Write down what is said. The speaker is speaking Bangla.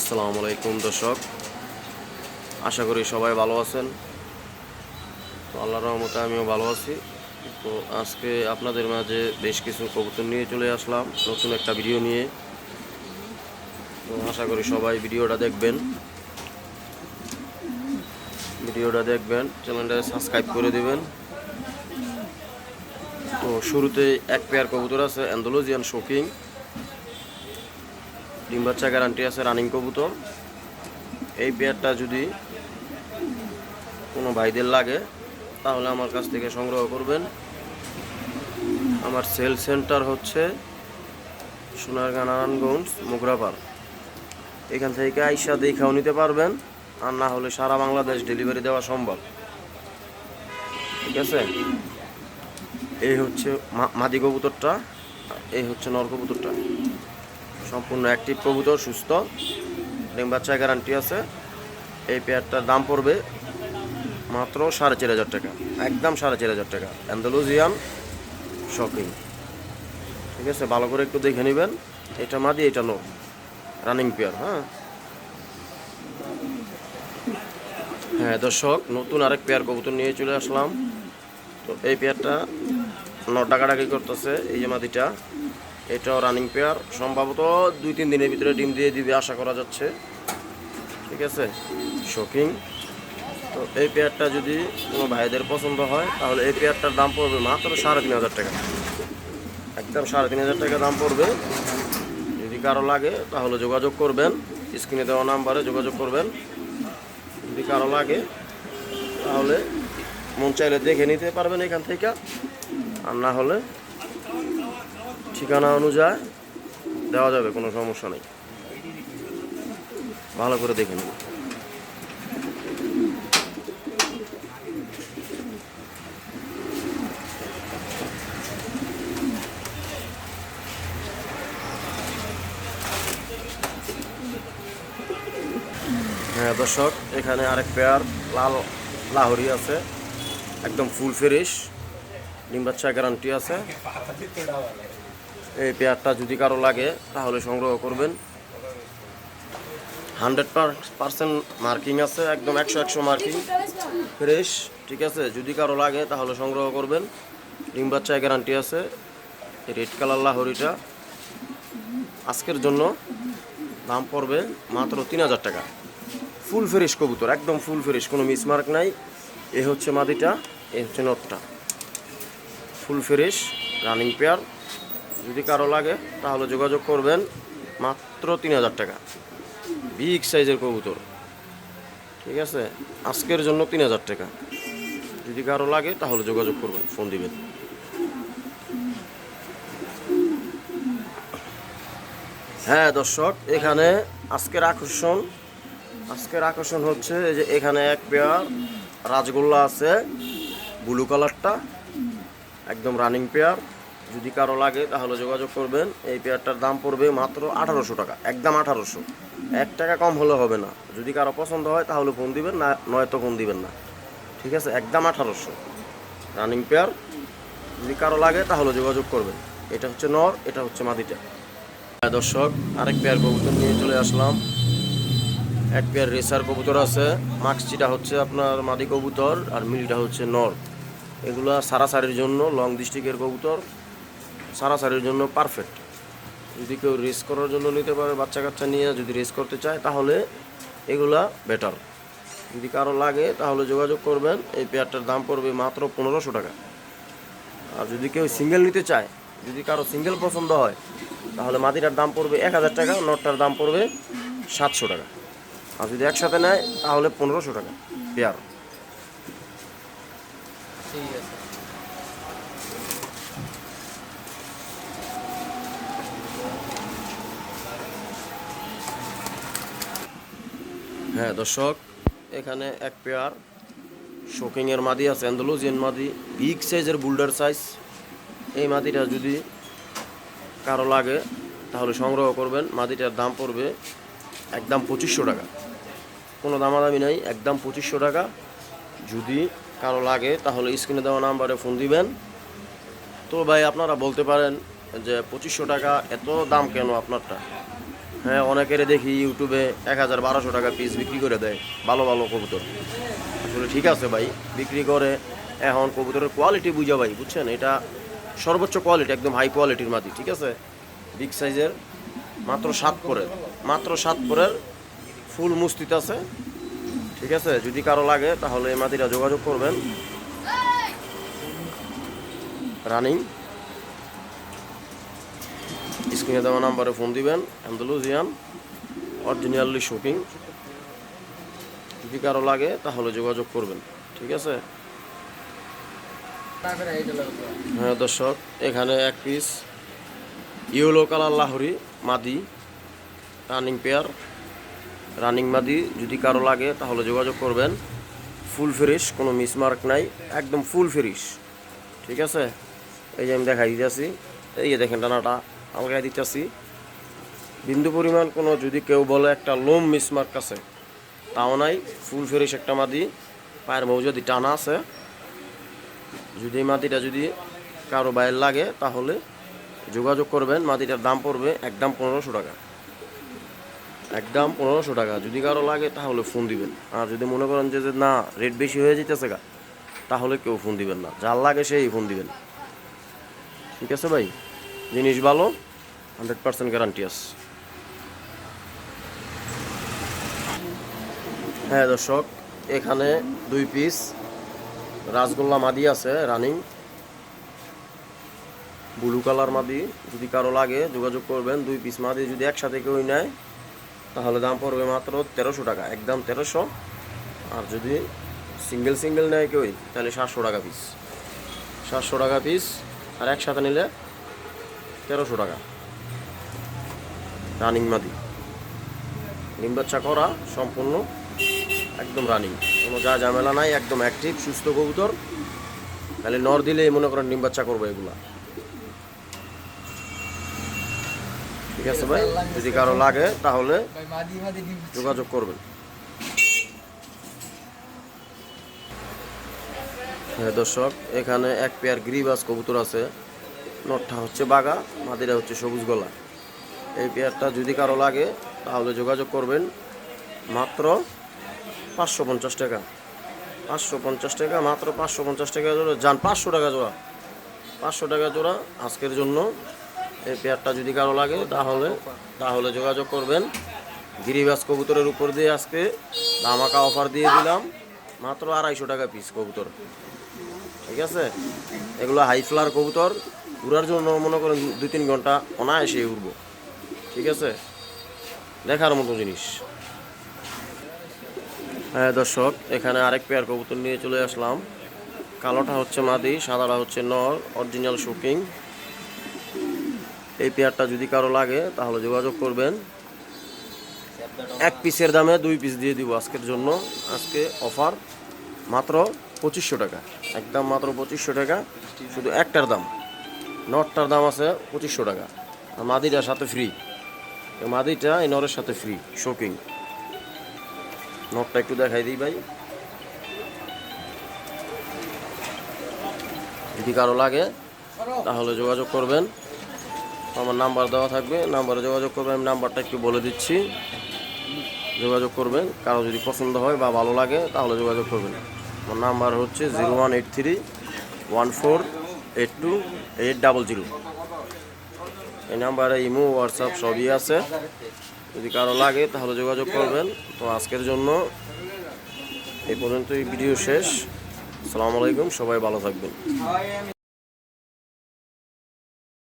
আসসালামু আলাইকুম, দর্শক। আশা করি সবাই ভালো আছেন। তো আল্লাহর রহমতে আমিও ভালো আছি। তো আজকে আপনাদের মাঝে বেশ কিছু কবুতর নিয়ে চলে আসলাম, নতুন একটা ভিডিও নিয়ে। তো আশা করি সবাই ভিডিওটা দেখবেন। ভিডিওটা দেখবেন, চ্যানেলটা সাবস্ক্রাইব করে দেবেন। তো শুরুতে এক পেয়ার কবুতর আছে অ্যান্ডোলজিয়ান শোকিং ডিম বাচ্চা গ্যারান্টি আছে রানিং কবুতর। এই পেয়ারটা যদি কোনো ভাইদের লাগে, তাহলে আমার কাছ থেকে সংগ্রহ করবেন। আমার সেল সেন্টার হচ্ছে সোনারগাঁ নারায়ণগঞ্জ, মোগরাপাড়। এখান থেকে আইসা দেখাও নিতে পারবেন, আর না হলে সারা বাংলাদেশ ডেলিভারি দেওয়া সম্ভব। ঠিক আছে? এই হচ্ছে মাদি কবুতরটা, এই হচ্ছে নর কবুতরটা। সম্পূর্ণ অ্যাক্টিভ কবুতর সুস্থ। ডিম বাচ্চা গ্যারান্টি আছে। এই পেয়ারটার দাম পড়বে মাত্র সাড়ে চার হাজার টাকা। একদম সাড়ে চার হাজার টাকা। অ্যান্ডালুজিয়ান শপিং ঠিক আছে, ভালো করে একটু দেখে নেবেন। এটা মাদি, এটা নো। রানিং পেয়ার হ্যাঁ? হ্যাঁ দর্শক, নতুন আরেক পেয়ার কবুতর নিয়ে চলে আসলাম। তো এই পেয়ারটা ন ডাকাডাকি করতেছে, এই যে মাদিটা। এটাও রানিং পেয়ার সম্ভবত দুই, তিন দিনের ভিতরে ডিম দিয়ে দিবে, আশা করা যাচ্ছে। ঠিক আছে? শোকিং তো এই পেয়ারটা যদি কোনো ভাইদের পছন্দ হয়, তাহলে এই পেয়ারটার দাম পড়বে মাত্র সাড়ে তিন হাজার টাকা। একদম সাড়ে তিন হাজার টাকা দাম পড়বে। যদি কারও লাগে, তাহলে যোগাযোগ করবেন। স্ক্রিনে দেওয়া নাম্বারে যোগাযোগ করবেন। যদি কারও লাগে, তাহলে মন চাইলে দেখে নিতে পারবেন এখান থেকে। আর না হলে ঠিকানা অনুযায়ী দেওয়া যাবে, কোনো সমস্যা নেই। ভালো করে দেখে নিন। হ্যাঁ দর্শক, এখানে আরেক পেয়ার লাল লাহরি আছে, একদম ফুল ফ্রেশ ডিম বাচ্চা গ্যারান্টি আছে। এই পেয়ারটা যদি কারও লাগে, তাহলে সংগ্রহ করবেন। হান্ড্রেড পার্সেন্ট মার্কিং আছে, একদম একশো একশো মার্কিং। ফ্রেশ, ঠিক আছে? যদি কারও লাগে, তাহলে সংগ্রহ করবেন। ডিম বাচ্চায় গ্যারান্টি আছে। রেড কালার লাহরিটা। আজকের জন্য দাম পড়বে মাত্র তিন হাজার টাকা। ফুল ফ্রেশ কবুতর, একদম ফুল ফ্রেশ, কোনো মিসমার্ক নাই। এ হচ্ছে মাদিটা, এ হচ্ছে নটটা ফুল ফ্রেশ, রানিং পেয়ার। যদি কারও লাগে, তাহলে যোগাযোগ করবেন মাত্র তিন হাজার টাকা। বিগ সাইজের কবুতর। ঠিক আছে? আজকের জন্য তিন হাজার টাকা। যদি কারও লাগে, তাহলে যোগাযোগ করবেন, ফোন দিবেন। হ্যাঁ দর্শক, এখানে আজকের আকর্ষণ আজকের আকর্ষণ হচ্ছে এই যে এখানে এক পেয়ার রাজগোল্লা আছে, ব্লু কালারটা, একদম রানিং পেয়ার। যদি কারও লাগে, তাহলে যোগাযোগ করবেন। এই পেয়ারটার দাম পড়বে মাত্র আঠারোশো টাকা। একদম আঠারোশো। এক টাকা কম হলে হবে না। যদি কারও পছন্দ হয়, তাহলে ফোন দিবেন, না, নয়তো ফোন দিবেন না। ঠিক আছে? একদম আঠারোশো। Running pair. যদি কারও লাগে, তাহলে যোগাযোগ করবেন। এটা হচ্ছে নর, এটা হচ্ছে মাদিটা। দর্শক, আরেক পেয়ার কবুতর নিয়ে চলে আসলাম। এক পেয়ার রেসার কবুতর আছে। মাক্সিটা হচ্ছে আপনার মাদি কবুতর আর মিলটা হচ্ছে নর। এগুলা সারাসারির জন্য লং ডিস্ট্রিক্টের কবুতর। সারাসারির জন্য পারফেক্ট যদি কেউ রেস করার জন্য নিতে পারে বাচ্চা কাচ্চা নিয়ে যদি রেস করতে চায়, তাহলে এগুলা বেটার যদি কারও লাগে, তাহলে যোগাযোগ করবেন। এই পেয়ারটার দাম পড়বে মাত্র পনেরোশো টাকা। আর যদি কেউ সিঙ্গেল নিতে চায়, যদি কারও সিঙ্গেল পছন্দ হয়, তাহলে মাদিটার দাম পড়বে এক হাজার টাকা, নটটার দাম পড়বে সাতশো টাকা। আর যদি একসাথে নেয়, তাহলে পনেরোশো টাকা পেয়ার ঠিক আছে। হ্যাঁ দর্শক, এখানে এক পেয়ার শোকিংয়ের মাদি আছে অ্যান্ডোলোজিয়ান মাদি বিগ সাইজের বুল্ডার সাইজ এই মাদিটা যদি কারও লাগে, তাহলে সংগ্রহ করবেন। মাদিটার দাম পড়বে একদম পঁচিশশো টাকা। কোনো দামাদামি নাই, একদম পঁচিশশো টাকা। যদি কারও লাগে, তাহলে স্ক্রিনে দেওয়া নাম্বারে ফোন দিবেন। তো ভাই, আপনারা বলতে পারেন যে পঁচিশশো টাকা এত দাম কেন আপনারটা? হ্যাঁ অনেকের দেখি ইউটিউবে এক হাজার বারোশো টাকা পিস বিক্রি করে দেয়। ভালো ভালো কবুতর। আসলে ঠিক আছে ভাই, বিক্রি করে এখন কবুতরের কোয়ালিটি বুঝা ভাই, বুঝছেন? এটা সর্বোচ্চ কোয়ালিটি একদম হাই কোয়ালিটির মাটি, ঠিক আছে? বিগ সাইজের মাত্র সাত পরের, মাত্র সাত পরের ফুল মুস্তিত আছে। ঠিক আছে? যদি কারও লাগে, তাহলে এই মাটিটা যোগাযোগ করবেন। রানিং স্ক্রিনে দেওয়া নাম্বারে ফোন দিবেন অ্যান্ডালুজিয়ান অরিজিনালি শপিং যদি কারও লাগে, তাহলে যোগাযোগ করবেন, ঠিক আছে? হ্যাঁ দর্শক, এখানে এক পিস ইয়েলো কালার লাহরি মাদি রানিং পেয়ার রানিং মাদি, যদি কারও লাগে, তাহলে যোগাযোগ করবেন। ফুল ফ্রেশ কোনো মিসমার্ক নাই, একদম ফুল ফ্রেশ ঠিক আছে? এই যে আমি দেখাই দিতেছি, এই যে দেখেন টানাটা আলগাই দিতেছি। বিন্দু পরিমাণ কোনো যদি কেউ বলে একটা লোম মিসমার্ক আছে, তাও নাই। ফুল ফ্রেশ একটা মাদি, পায়ের মৌ যদি টানা আছে, যদি মাটিটা যদি কারও বাইরে লাগে, তাহলে যোগাযোগ করবেন। মাটিটার দাম পড়বে একদম পনেরোশো টাকা। একদম পনেরোশো টাকা। যদি কারও লাগে, তাহলে ফোন দিবেন। আর যদি মনে করেন যে না রেট বেশি হয়ে যেতেছে গা, তাহলে কেউ ফোন দিবেন না। যার লাগে সেই ফোন দিবেন। ঠিক আছে ভাই? জিনিস ভালো হান্ড্রেড পার্সেন্ট গ্যারান্টি আছে। হ্যাঁ দর্শক, এখানে দুই পিস রাসগোল্লা মাদি আছে রানিং ব্লু কালার মাদি, যদি কারও লাগে, যোগাযোগ করবেন, দুই পিস মাদি যদি একসাথে কেউ নেয়, তাহলে দাম পড়বে মাত্র তেরোশো টাকা, একদম তেরোশো। আর যদি সিঙ্গেল সিঙ্গেল নেয় কেউ তাহলে সাতশো টাকা পিস সাতশো টাকা পিস আর একসাথে নিলে তেরোশো টাকা। রানিং মাদি। ডিম বাচ্চা করা, সম্পূর্ণ একদম রানিং কোনো যা ঝামেলা নাই, একদম অ্যাক্টিভ সুস্থ কবুতর। তাহলে নর দিলেই মনে করেন ডিম বাচ্চা করব এগুলা। ঠিক আছে ভাই? যদি কারও লাগে, তাহলে যোগাযোগ করবেন। হ্যাঁ দর্শক, এখানে এক পেয়ার গ্রিবাস কবুতর আছে। নটটা হচ্ছে বাগা, মাদিরা হচ্ছে সবুজ গলা। এই পেয়ারটা যদি কারও লাগে, তাহলে যোগাযোগ করবেন মাত্র পাঁচশো পঞ্চাশ টাকা। পাঁচশো পঞ্চাশ টাকা, মাত্র পাঁচশো পঞ্চাশ টাকা জোড়া। যান, পাঁচশো টাকা জোড়া। পাঁচশো টাকা জোড়া আজকের জন্য। এই পেয়ারটা যদি কারও লাগে, তাহলে তাহলে যোগাযোগ করবেন। গিরিবাস কবুতরের উপর দিয়ে আজকে ধামাকা অফার দিয়ে দিলাম। মাত্র আড়াইশো টাকা পিস কবুতর। ঠিক আছে? এগুলো হাই ফ্লার কবুতর। উড়ার জন্য মনে করেন দুই তিন ঘণ্টা অনায়াসে উড়ব। ঠিক আছে? দেখার মতো জিনিস। হ্যাঁ দর্শক, এখানে আরেক পেয়ার কবুতর নিয়ে চলে আসলাম। কালোটা হচ্ছে মাদি, সাদাটা হচ্ছে নর অরিজিনাল শুকিং এই পেয়ারটা যদি কারও লাগে, তাহলে যোগাযোগ করবেন। এক পিসের দামে দুই পিস দিয়ে দিব আজকের জন্য। আজকে অফার মাত্র পঁচিশশো টাকা। একদম মাত্র পঁচিশশো টাকা। শুধু একটার দাম। নটটার দাম আছে পঁচিশশো টাকা। আর মাদিটার সাথে ফ্রি মাদিটা এই নরের সাথে ফ্রি শোকিং নটটা একটু দেখাই দিই ভাই। যদি কারও লাগে, তাহলে যোগাযোগ করবেন। আমার নাম্বার দেওয়া থাকবে, নাম্বারে যোগাযোগ করবেন। আমি নাম্বারটা একটু বলে দিচ্ছি। যোগাযোগ করবেন। কারও যদি পছন্দ হয় বা ভালো লাগে, তাহলে যোগাযোগ করবেন। আমার নাম্বার হচ্ছে zero one eight three one four eight two eight double zero এই নাম্বারে ইমো, হোয়াটসঅ্যাপ সবই আছে। যদি কারও লাগে তাহলে যোগাযোগ করবেন। তো আজকের জন্য এই পর্যন্তই, ভিডিও শেষ। আসসালামু আলাইকুম, সবাই ভালো থাকবেন।